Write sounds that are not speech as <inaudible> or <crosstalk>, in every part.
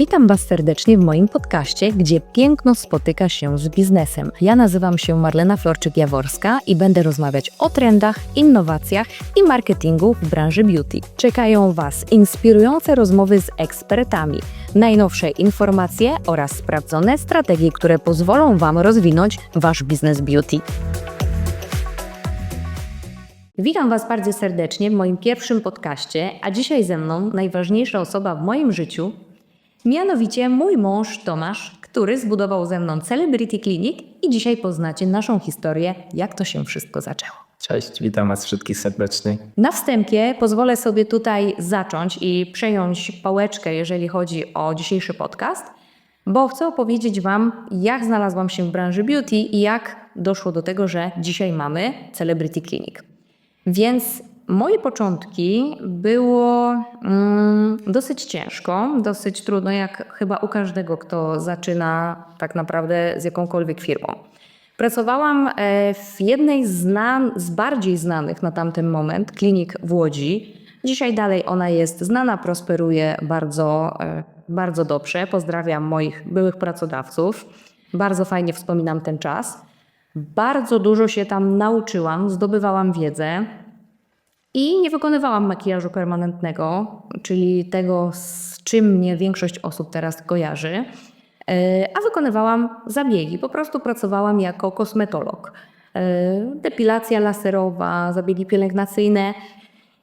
Witam Was serdecznie w moim podcaście, gdzie piękno spotyka się z biznesem. Ja nazywam się Marlena Florczyk-Jaworska i będę rozmawiać o trendach, innowacjach i marketingu w branży beauty. Czekają Was inspirujące rozmowy z ekspertami, najnowsze informacje oraz sprawdzone strategie, które pozwolą Wam rozwinąć Wasz biznes beauty. Witam Was bardzo serdecznie w moim pierwszym podcaście, a dzisiaj ze mną najważniejsza osoba w moim życiu, mianowicie mój mąż Tomasz, który zbudował ze mną Celebrity Clinic i dzisiaj poznacie naszą historię, jak to się wszystko zaczęło. Cześć, witam Was wszystkich serdecznie. Na wstępie pozwolę sobie tutaj zacząć i przejąć pałeczkę, jeżeli chodzi o dzisiejszy podcast, bo chcę opowiedzieć Wam, jak znalazłam się w branży beauty i jak doszło do tego, że dzisiaj mamy Celebrity Clinic. Więc moje początki było mm, dosyć ciężko, dosyć trudno, jak chyba u każdego, kto zaczyna tak naprawdę z jakąkolwiek firmą. Pracowałam e, w jednej z, znan- z bardziej znanych na tamten moment klinik w Łodzi. Dzisiaj dalej ona jest znana, prosperuje bardzo, e, bardzo dobrze. Pozdrawiam moich byłych pracodawców. Bardzo fajnie wspominam ten czas. Bardzo dużo się tam nauczyłam, zdobywałam wiedzę i nie wykonywałam makijażu permanentnego, czyli tego, z czym mnie większość osób teraz kojarzy, e, a wykonywałam zabiegi. Po prostu pracowałam jako kosmetolog. E, Depilacja laserowa, zabiegi pielęgnacyjne.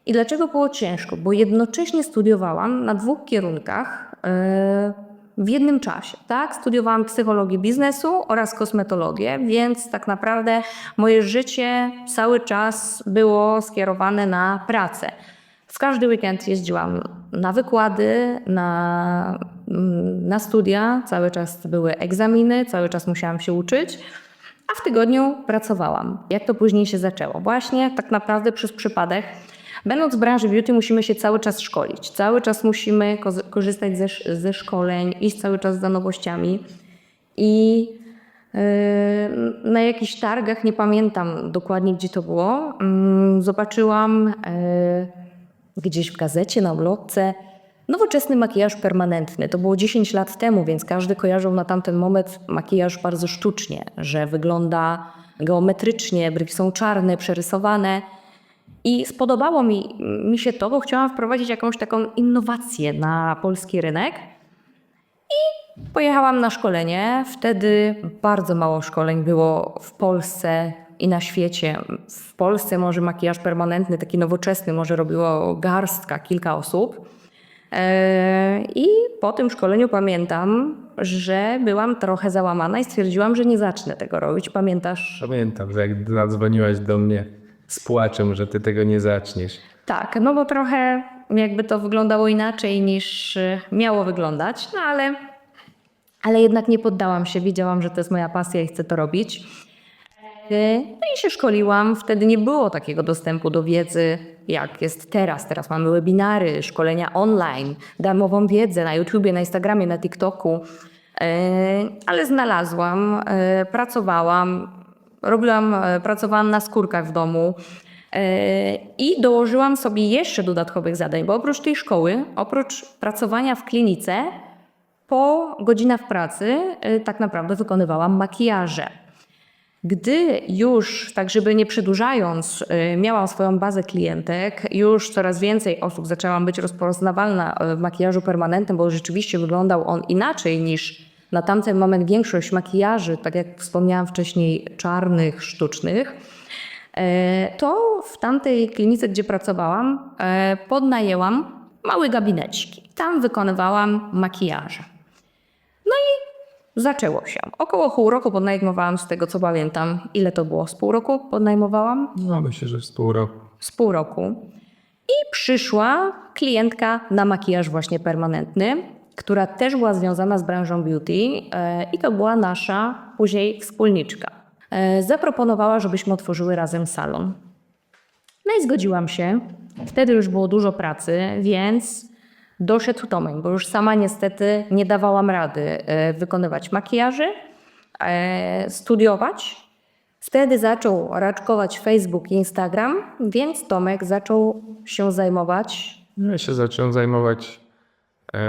I dlaczego było ciężko? Bo jednocześnie studiowałam na dwóch kierunkach e, w jednym czasie. Tak? Studiowałam psychologię biznesu oraz kosmetologię, więc tak naprawdę moje życie cały czas było skierowane na pracę. W każdy weekend jeździłam na wykłady, na, mm, na studia, cały czas były egzaminy, cały czas musiałam się uczyć, a w tygodniu pracowałam. Jak to później się zaczęło? Właśnie tak naprawdę przez przypadek. Będąc w branży beauty musimy się cały czas szkolić, cały czas musimy ko- korzystać ze, ze szkoleń, iść cały czas za nowościami i yy, na jakichś targach, nie pamiętam dokładnie gdzie to było, mm, zobaczyłam yy, gdzieś w gazecie, na ulotce nowoczesny makijaż permanentny. To było 10 lat temu, więc każdy kojarzył na tamten moment makijaż bardzo sztucznie, że wygląda geometrycznie, brwi są czarne, przerysowane. I spodobało mi, mi się to, bo chciałam wprowadzić jakąś taką innowację na polski rynek. I pojechałam na szkolenie. Wtedy bardzo mało szkoleń było w Polsce i na świecie. W Polsce może makijaż permanentny, taki nowoczesny, może robiło garstka, kilka osób. Eee, I po tym szkoleniu pamiętam, że byłam trochę załamana i stwierdziłam, że nie zacznę tego robić. Pamiętasz? Pamiętam, że jak zadzwoniłaś do mnie z płaczem, że ty tego nie zaczniesz. Tak, no bo trochę jakby to wyglądało inaczej niż y, miało wyglądać, no ale, ale jednak nie poddałam się. Wiedziałam, że to jest moja pasja i chcę to robić. Y, No i się szkoliłam. Wtedy nie było takiego dostępu do wiedzy, jak jest teraz. Teraz mamy webinary, szkolenia online, darmową wiedzę na YouTubie, na Instagramie, na TikToku. Y, Ale znalazłam, pracowałam, robiłam, y, pracowałam na skórkach w domu. E, I dołożyłam sobie jeszcze dodatkowych zadań, bo oprócz tej szkoły, oprócz pracowania w klinice, po godzinach pracy e, tak naprawdę wykonywałam makijaże. Gdy już, tak żeby nie przedłużając, e, miałam swoją bazę klientek, już coraz więcej osób zaczęłam być rozpoznawalna e, w makijażu permanentnym, bo rzeczywiście wyglądał on inaczej niż na tamten moment większość makijaży, tak jak wspomniałam wcześniej, czarnych, sztucznych. E, to w tamtej klinice, gdzie pracowałam, e, podnajęłam mały gabinecik. Tam wykonywałam makijaże. No i zaczęło się. Około pół roku podnajmowałam, z tego co pamiętam. Ile to było? Z pół roku podnajmowałam? No myślę, że z pół roku. z pół roku. I przyszła klientka na makijaż właśnie permanentny, która też była związana z branżą beauty e, i to była nasza później wspólniczka. E, Zaproponowała, żebyśmy otworzyły razem salon. No i zgodziłam się. Wtedy już było dużo pracy, więc doszedł Tomek, bo już sama niestety nie dawałam rady e, wykonywać makijaży, studiować. Wtedy zaczął raczkować Facebook i Instagram, więc Tomek zaczął się zajmować Ja się zacząłem zajmować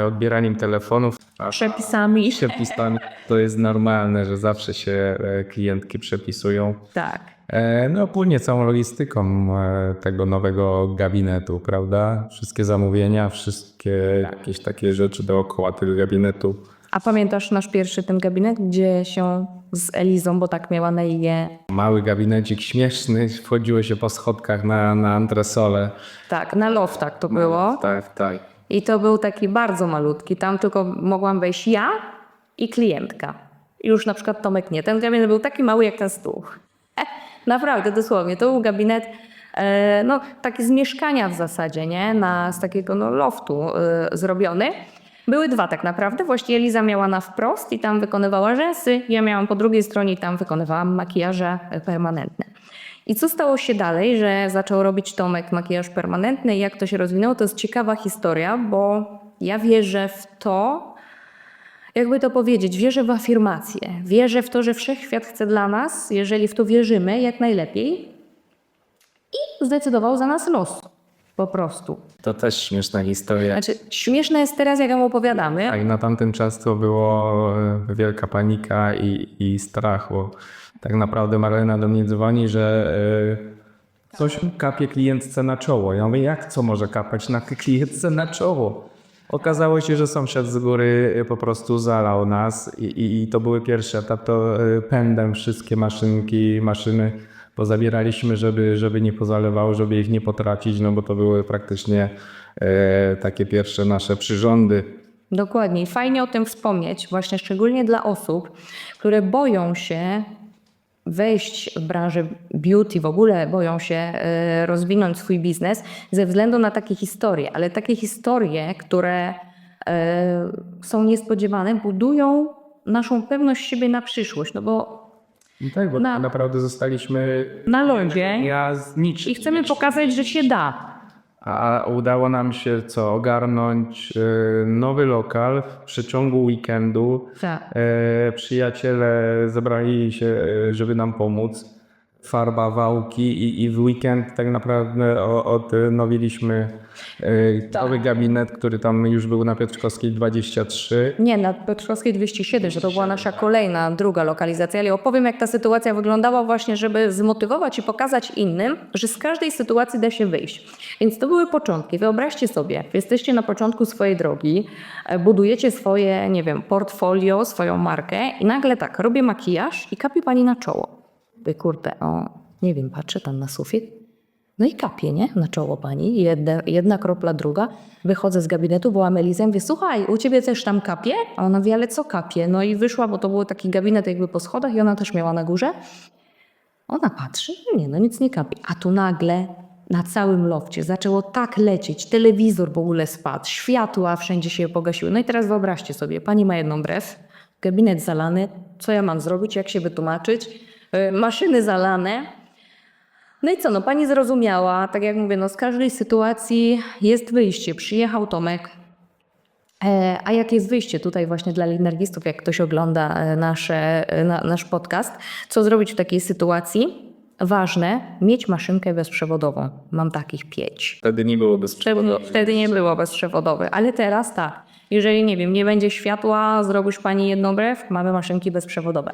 odbieraniem telefonów przepisami. Przepisami to jest normalne, że zawsze się e, klientki przepisują. Tak. E, No ogólnie całą logistyką e, tego nowego gabinetu, prawda? Wszystkie zamówienia, wszystkie jakieś takie rzeczy dookoła tego gabinetu. A pamiętasz nasz pierwszy ten gabinet, gdzie się z Elizą, bo tak miała na imię, Mały gabinecik śmieszny, wchodziło się po schodkach na, na antresolę. tak, na loftach to było. Tak, tak. I to był taki bardzo malutki. Tam tylko mogłam wejść ja i klientka. Już na przykład Tomek nie. Ten gabinet był taki mały jak ten stół. E, <laughs> naprawdę, dosłownie. To był gabinet e, no, taki z mieszkania w zasadzie, nie? Na, z takiego no, loftu e, zrobiony. Były dwa tak naprawdę. Właściwie Liza miała na wprost i tam wykonywała rzęsy. Ja miałam po drugiej stronie i tam wykonywałam makijaże e, permanentne. I co stało się dalej, że zaczął robić Tomek makijaż permanentny i jak to się rozwinęło, to jest ciekawa historia, bo ja wierzę w to, jakby to powiedzieć, wierzę w afirmację. Wierzę w to, że wszechświat chce dla nas, jeżeli w to wierzymy, jak najlepiej. I zdecydował za nas los. Po prostu. To też śmieszna historia. Znaczy, śmieszne jest teraz, jak ją opowiadamy. Tak, na tamten czas to było e, wielka panika i, i strach, bo tak naprawdę Marlena do mnie dzwoni, że e, coś kapie klientce na czoło. Ja mówię, jak co może kapać na klientce na czoło? Okazało się, że sąsiad z góry po prostu zalał nas i, i, i to były pierwsze etap, to e, pędem wszystkie maszynki, maszyny pozabieraliśmy, żeby, żeby nie pozalewało, żeby ich nie potracić, no bo to były praktycznie e, takie pierwsze nasze przyrządy. Dokładnie. Fajnie o tym wspomnieć, właśnie szczególnie dla osób, które boją się wejść w branżę beauty, w ogóle boją się e, rozwinąć swój biznes ze względu na takie historie. Ale takie historie, które e, są niespodziewane, budują naszą pewność siebie na przyszłość. No bo No tak, bo Na- tak naprawdę zostaliśmy na lądzie ja z niczym. i chcemy pokazać, że się da. A udało nam się co? Ogarnąć e, nowy lokal w przeciągu weekendu. Tak. E, przyjaciele zebrali się, e, żeby nam pomóc. Farba, wałki i, i w weekend tak naprawdę odnowiliśmy e, nowy gabinet, który tam już był na Piotrkowskiej 23. Nie, na Piotrkowskiej 207, że to była nasza kolejna, druga lokalizacja, ale opowiem, jak ta sytuacja wyglądała właśnie, żeby zmotywować i pokazać innym, że z każdej sytuacji da się wyjść. Więc to były początki. Wyobraźcie sobie, jesteście na początku swojej drogi, e, budujecie swoje, nie wiem, portfolio, swoją markę i nagle tak, robię makijaż i kapie pani na czoło. Wy kurde, o, nie wiem, patrzę tam na sufit, no i kapie, nie? Na czoło pani. Jedna, jedna kropla, druga. Wychodzę z gabinetu, była Melizę, mówię, słuchaj, u ciebie też tam kapie? A ona mówi, ale co kapie? No i wyszła, bo to był taki gabinet jakby po schodach i ona też miała na górze. Ona patrzy, nie, no nic nie kapie. A tu nagle na całym lofcie zaczęło tak lecieć, telewizor w ogóle spadł, światła wszędzie się pogasiły. No i teraz wyobraźcie sobie, pani ma jedną brew, gabinet zalany, co ja mam zrobić, jak się wytłumaczyć, maszyny zalane, no i co, no pani zrozumiała, tak jak mówię, no z każdej sytuacji jest wyjście. Przyjechał Tomek. E, a jakie jest wyjście tutaj właśnie dla linergistów, jak ktoś ogląda e, nasze, e, na, nasz podcast? Co zrobić w takiej sytuacji? Ważne, mieć maszynkę bezprzewodową. Mam takich pięć. Wtedy nie było bez Przewo- Wtedy nie było bezprzewodowe, ale teraz tak. Jeżeli, nie wiem, nie będzie światła, zrobisz pani jedną brew, mamy maszynki bezprzewodowe.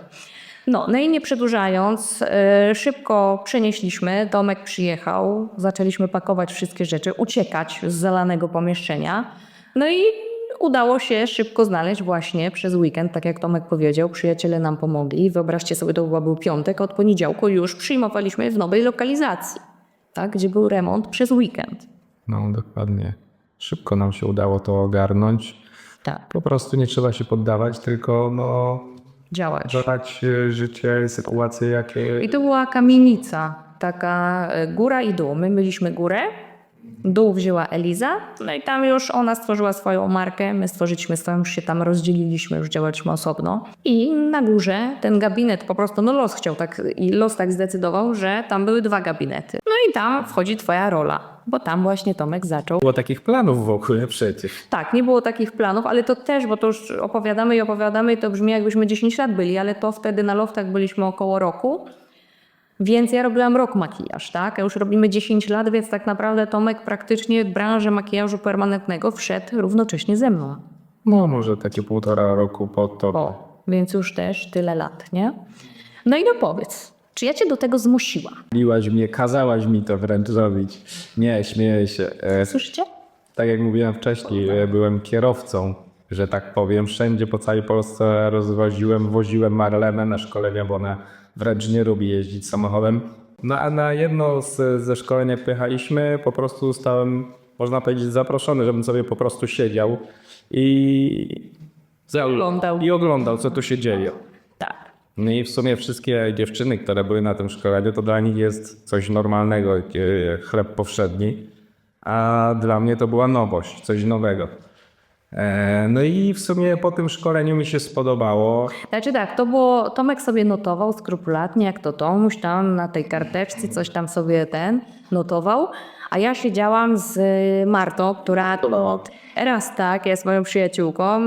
No, no i nie przedłużając, e, szybko przenieśliśmy, Tomek przyjechał, zaczęliśmy pakować wszystkie rzeczy, uciekać z zalanego pomieszczenia. No i udało się szybko znaleźć właśnie przez weekend, tak jak Tomek powiedział, przyjaciele nam pomogli. Wyobraźcie sobie, to chyba był piątek, od poniedziałku już przyjmowaliśmy w nowej lokalizacji, tak, gdzie był remont przez weekend. No, dokładnie. Szybko nam się udało to ogarnąć. Tak, Po prostu nie trzeba się poddawać, tylko no, działać. dodać e, życie, sytuacje, jakie. I to była kamienica, taka e, góra i dół. My byliśmy górę, dół wzięła Eliza, no i tam już ona stworzyła swoją markę, my stworzyliśmy swoją, już się tam rozdzieliliśmy, już działaliśmy osobno. I na górze ten gabinet po prostu, no los chciał tak, i los tak zdecydował, że tam były dwa gabinety. No i tam wchodzi twoja rola, bo tam właśnie Tomek zaczął było takich planów w ogóle przecież. tak, nie było takich planów, ale to też, bo to już opowiadamy i opowiadamy i to brzmi jakbyśmy 10 lat byli, ale to wtedy na loftach byliśmy około roku. Więc ja robiłam rok makijaż, tak? A już robimy 10 lat, więc tak naprawdę Tomek praktycznie w branżę makijażu permanentnego wszedł równocześnie ze mną. No może takie półtora roku po to. O, więc już też tyle lat, nie? No i no powiedz, czy ja cię do tego zmusiłam? Biłaś mnie, kazałaś mi to wręcz robić. Nie, śmieję się. E, Słyszycie? Tak jak mówiłem wcześniej, e, byłem kierowcą, że tak powiem. Wszędzie po całej Polsce rozwoziłem, woziłem Marlenę na szkolenia, bo ona wręcz nie lubi jeździć samochodem. No a na jedno z, ze szkoleń jak pojechaliśmy, po prostu zostałem, można powiedzieć, zaproszony, żebym sobie po prostu siedział i Oglądał. I oglądał, co tu się dzieje. Tak. No i w sumie wszystkie dziewczyny, które były na tym szkoleniu, to dla nich jest coś normalnego, e, chleb powszedni, a dla mnie to była nowość, coś nowego. E, No i w sumie po tym szkoleniu mi się spodobało. Znaczy tak, to było, Tomek sobie notował skrupulatnie, jak to Tomuś tam na tej karteczce coś tam sobie ten notował, a ja siedziałam z y, Martą, która to raz tak, jest moją przyjaciółką,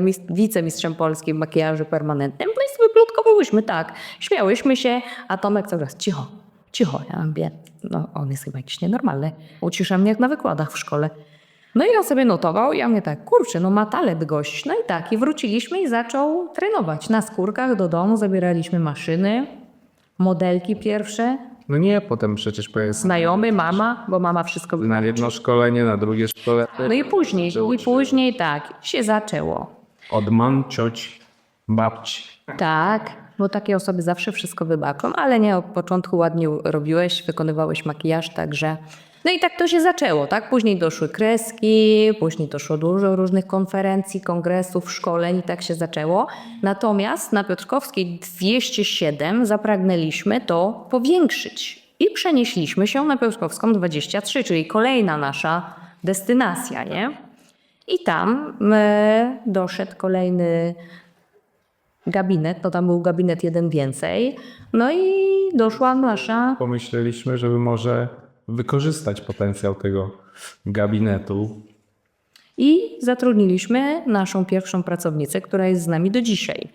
mis- wicemistrzem polskim w makijażu permanentnym, no i sobie plotkowałyśmy tak, śmiałyśmy się, a Tomek cały czas cicho, cicho, ja mówię, no on jest chyba jakiś nienormalny, ucisza mnie jak na wykładach w szkole. No i on sobie notował i ja mnie tak, kurczę, no ma talent gość. No i tak, i wróciliśmy i zaczął trenować. Na skórkach do domu zabieraliśmy maszyny, modelki pierwsze, No nie, potem przecież pojechałem znajomy, mama, bo mama wszystko... na jedno szkolenie, na drugie szkolenie. No i później, i później tak, się zaczęło. Od mam, cioć, babci. Tak, bo takie osoby zawsze wszystko wybaczą, ale nie, od początku ładnie robiłeś, wykonywałeś makijaż, także... No i tak to się zaczęło, tak? Później doszły kreski, później doszło dużo różnych konferencji, kongresów, szkoleń i tak się zaczęło. Natomiast na Piotrkowskiej 207 zapragnęliśmy to powiększyć i przenieśliśmy się na Piotrkowską 23, czyli kolejna nasza destynacja, nie? I tam e, doszedł kolejny gabinet, no tam był gabinet jeden więcej. No i doszła nasza. Pomyśleliśmy, żeby może wykorzystać potencjał tego gabinetu. I zatrudniliśmy naszą pierwszą pracownicę, która jest z nami do dzisiaj.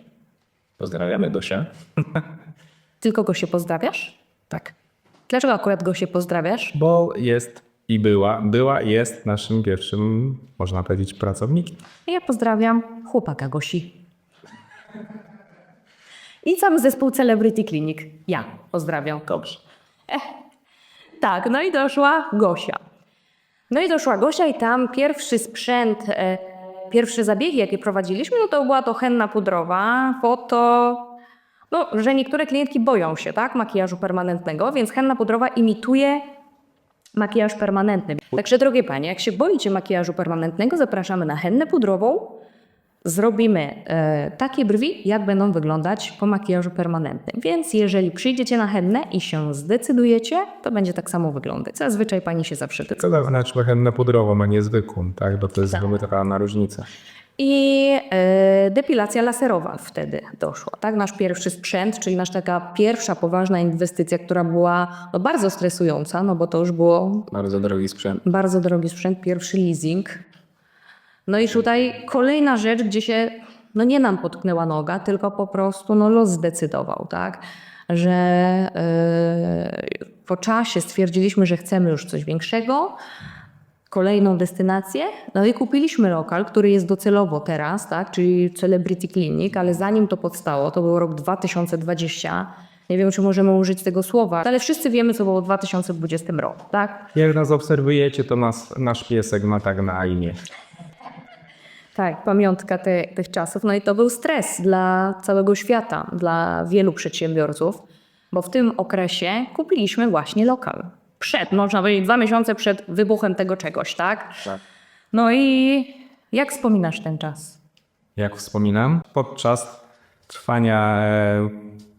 Pozdrawiamy Dosia. <laughs> Tylko go się pozdrawiasz? Tak. Dlaczego akurat go się pozdrawiasz? Bo jest i była, była i jest naszym pierwszym, można powiedzieć, pracownikiem. Ja pozdrawiam chłopaka Gosi. I cały zespół Celebrity Clinic. Ja pozdrawiam. Dobrze. Tak, no i doszła Gosia. No i doszła Gosia i tam pierwszy sprzęt, e, pierwsze zabiegi, jakie prowadziliśmy, no to była to henna pudrowa, po to, no, że niektóre klientki boją się, tak, makijażu permanentnego, więc henna pudrowa imituje makijaż permanentny. Także drogie panie, jak się boicie makijażu permanentnego, zapraszamy na hennę pudrową. Zrobimy e, takie brwi, jak będą wyglądać po makijażu permanentnym. Więc jeżeli przyjdziecie na hennę i się zdecydujecie, to będzie tak samo wyglądać. Zazwyczaj pani się zawsze decyduje. To znaczy hennę pudrową, a nie zwykłą, tak? Bo to jest tak. różnica. I e, depilacja laserowa wtedy doszła. Tak? Nasz pierwszy sprzęt, czyli nasza taka pierwsza poważna inwestycja, która była no, bardzo stresująca, no bo to już było Bardzo drogi sprzęt. bardzo drogi sprzęt, pierwszy leasing. No i tutaj kolejna rzecz, gdzie się, no nie nam potknęła noga, tylko po prostu no los zdecydował, tak? Że yy, po czasie stwierdziliśmy, że chcemy już coś większego, kolejną destynację, no i kupiliśmy lokal, który jest docelowo teraz, tak? Czyli Celebrity Clinic, ale zanim to powstało, to był rok 2020, nie wiem, czy możemy użyć tego słowa, ale wszyscy wiemy, co było w 2020 roku, tak? Jak nas obserwujecie, to nas, nasz piesek ma tak na imię. Tak, pamiątka te, tych czasów. No i to był stres dla całego świata, dla wielu przedsiębiorców, bo w tym okresie kupiliśmy właśnie lokal. Przed, można powiedzieć, dwa miesiące przed wybuchem tego czegoś, tak? No i jak wspominasz ten czas? Jak wspominam, podczas trwania e,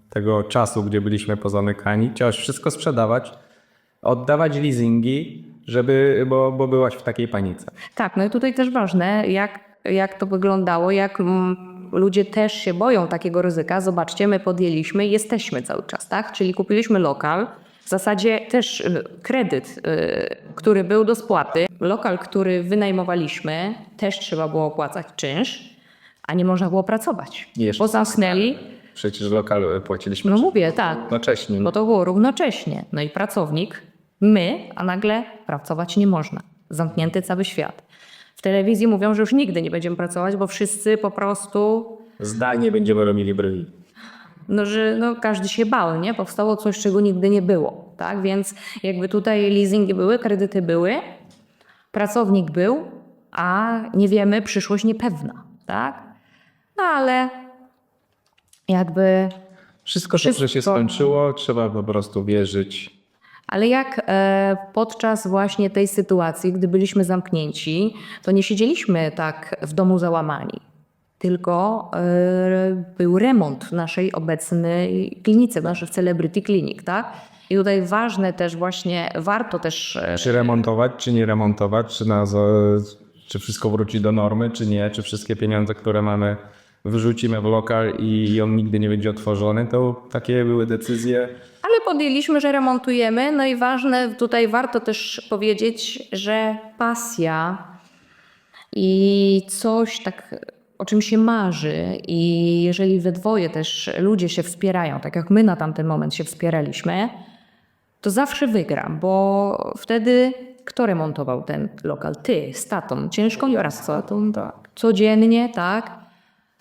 tego czasu, gdzie byliśmy pozamykani, chciałeś wszystko sprzedawać, oddawać leasingi, żeby, bo, bo byłaś w takiej panice. Tak, no i tutaj też ważne, jak, jak to wyglądało, jak mm, ludzie też się boją takiego ryzyka. Zobaczcie, my podjęliśmy i jesteśmy cały czas, tak? Czyli kupiliśmy lokal, w zasadzie też y, kredyt, y, który był do spłaty, lokal, który wynajmowaliśmy, też trzeba było opłacać czynsz, a nie można było pracować, Jeszcze bo zamknęli. Przecież lokal e, płaciliśmy No mówię, tak. jednocześnie. Bo to było równocześnie. No i pracownik, my, a nagle pracować nie można. Zamknięty cały świat. W telewizji mówią, że już nigdy nie będziemy pracować, bo wszyscy po prostu Zdanie będziemy robili brwi. no, że no, każdy się bał, nie? Powstało coś, czego nigdy nie było, tak? Więc jakby tutaj leasingi były, kredyty były, pracownik był, a nie wiemy, przyszłość niepewna, tak? No ale jakby, Wszystko dobrze się Wszystko. skończyło, trzeba po prostu wierzyć. Ale jak e, podczas właśnie tej sytuacji, gdy byliśmy zamknięci, to nie siedzieliśmy tak w domu załamani, tylko e, był remont naszej obecnej klinice, w naszej Celebrity Clinic, tak? I tutaj ważne też właśnie, warto też e, Czy remontować, czy nie remontować, czy, na, czy wszystko wróci do normy, czy nie, czy wszystkie pieniądze, które mamy, wyrzucimy w lokal i on nigdy nie będzie otworzony, to takie były decyzje. Ale podjęliśmy, że remontujemy. No i ważne, tutaj warto też powiedzieć, że pasja i coś tak, o czym się marzy, i jeżeli we dwoje też ludzie się wspierają, tak jak my na tamten moment się wspieraliśmy, to zawsze wygra, bo wtedy kto remontował ten lokal? Ty, z tatą. Ciężko oraz co? Tak. Codziennie, tak.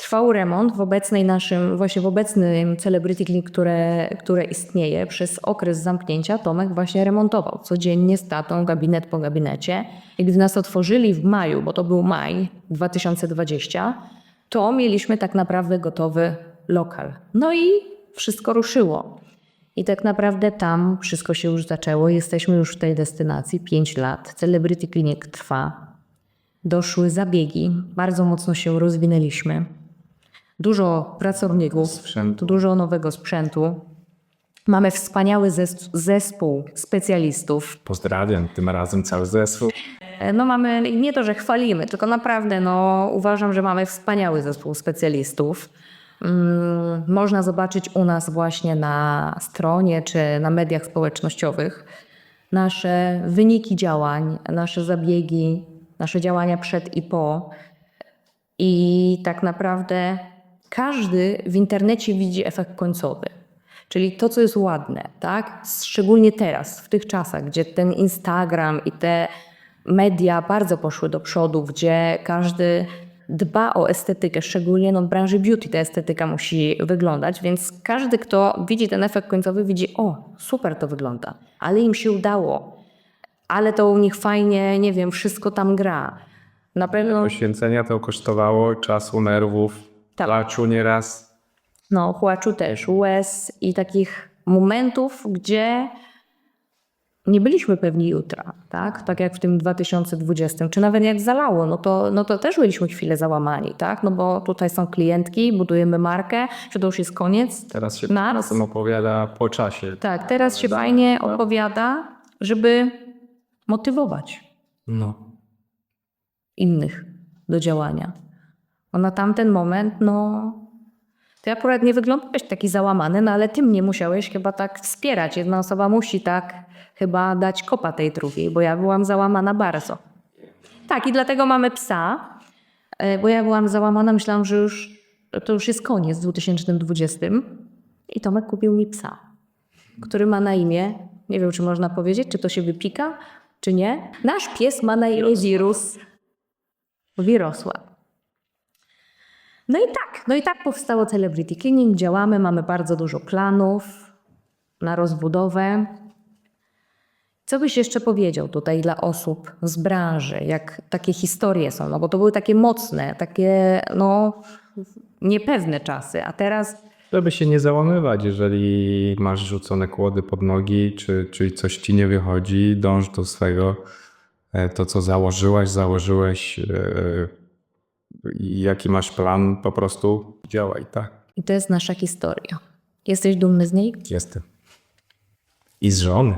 Trwał remont w obecnej naszym, właśnie w obecnym Celebrity Clinic, które, które istnieje przez okres zamknięcia, Tomek właśnie remontował codziennie z tatą, gabinet po gabinecie. I gdy nas otworzyli w maju, bo to był maj 2020, to mieliśmy tak naprawdę gotowy lokal. No i wszystko ruszyło. I tak naprawdę tam wszystko się już zaczęło. Jesteśmy już w tej destynacji 5 lat. Celebrity Clinic trwa. Doszły zabiegi, bardzo mocno się rozwinęliśmy. Dużo pracowników, Sprzętu. dużo nowego sprzętu. Mamy wspaniały zes- zespół specjalistów. Pozdrawiam, tym razem cały zespół. E, No mamy, nie to, że chwalimy, tylko naprawdę no, uważam, że mamy wspaniały zespół specjalistów. Mm, można zobaczyć u nas właśnie na stronie czy na mediach społecznościowych nasze wyniki działań, nasze zabiegi, nasze działania przed i po. I tak naprawdę każdy w internecie widzi efekt końcowy. Czyli to, co jest ładne, tak? Szczególnie teraz, w tych czasach, gdzie ten Instagram i te media bardzo poszły do przodu, gdzie każdy dba o estetykę, szczególnie no, w branży beauty ta estetyka musi wyglądać, więc każdy, kto widzi ten efekt końcowy, widzi, o, super to wygląda, ale im się udało, ale to u nich fajnie, nie wiem, wszystko tam gra. Na pewno Poświęcenia to kosztowało czasu, nerwów, Tak. placzu nieraz. no, płaczu też, łez i takich momentów, gdzie nie byliśmy pewni jutra, tak? Tak jak w tym 2020, czy nawet jak zalało, no to, no to też byliśmy chwilę załamani, tak? No bo tutaj są klientki, budujemy markę, czy to już jest koniec? Teraz się czasem opowiada po czasie. Tak, teraz się fajnie opowiada, żeby motywować No. innych do działania. Bo na tamten moment, no, ty akurat nie wyglądałeś taki załamany, no ale ty mnie musiałeś chyba tak wspierać. Jedna osoba musi tak chyba dać kopa tej drugiej, bo ja byłam załamana bardzo. Tak, i dlatego mamy psa, e, bo ja byłam załamana, myślałam, że już to już jest koniec w 2020 i Tomek kupił mi psa, który ma na imię, nie wiem, czy można powiedzieć, czy to się wypika, czy nie. Nasz pies ma na imię Wirus. Wirosław. No i tak, no i tak powstało Celebrity Clinic. Działamy, mamy bardzo dużo planów na rozbudowę. Co byś jeszcze powiedział tutaj dla osób z branży, jak takie historie są, no bo to były takie mocne, takie no niepewne czasy, a teraz Żeby się nie załamywać, jeżeli masz rzucone kłody pod nogi, czy, czy coś ci nie wychodzi, dąż do swego. E, To, co założyłaś, założyłeś, i jaki masz plan, po prostu działaj, tak? i to jest nasza historia. Jesteś dumny z niej? Jestem. I z żony.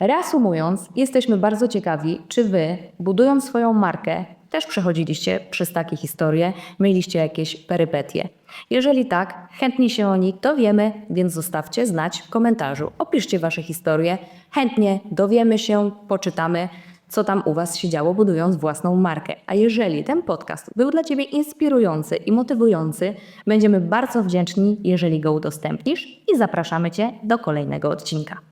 Reasumując, jesteśmy bardzo ciekawi, czy Wy, budując swoją markę, też przechodziliście przez takie historie, mieliście jakieś perypetie. Jeżeli tak, chętnie się o nich dowiemy, więc zostawcie znać w komentarzu. Opiszcie Wasze historie, chętnie dowiemy się, poczytamy, co tam u Was się działo, budując własną markę. A jeżeli ten podcast był dla Ciebie inspirujący i motywujący, będziemy bardzo wdzięczni, jeżeli go udostępnisz i zapraszamy Cię do kolejnego odcinka.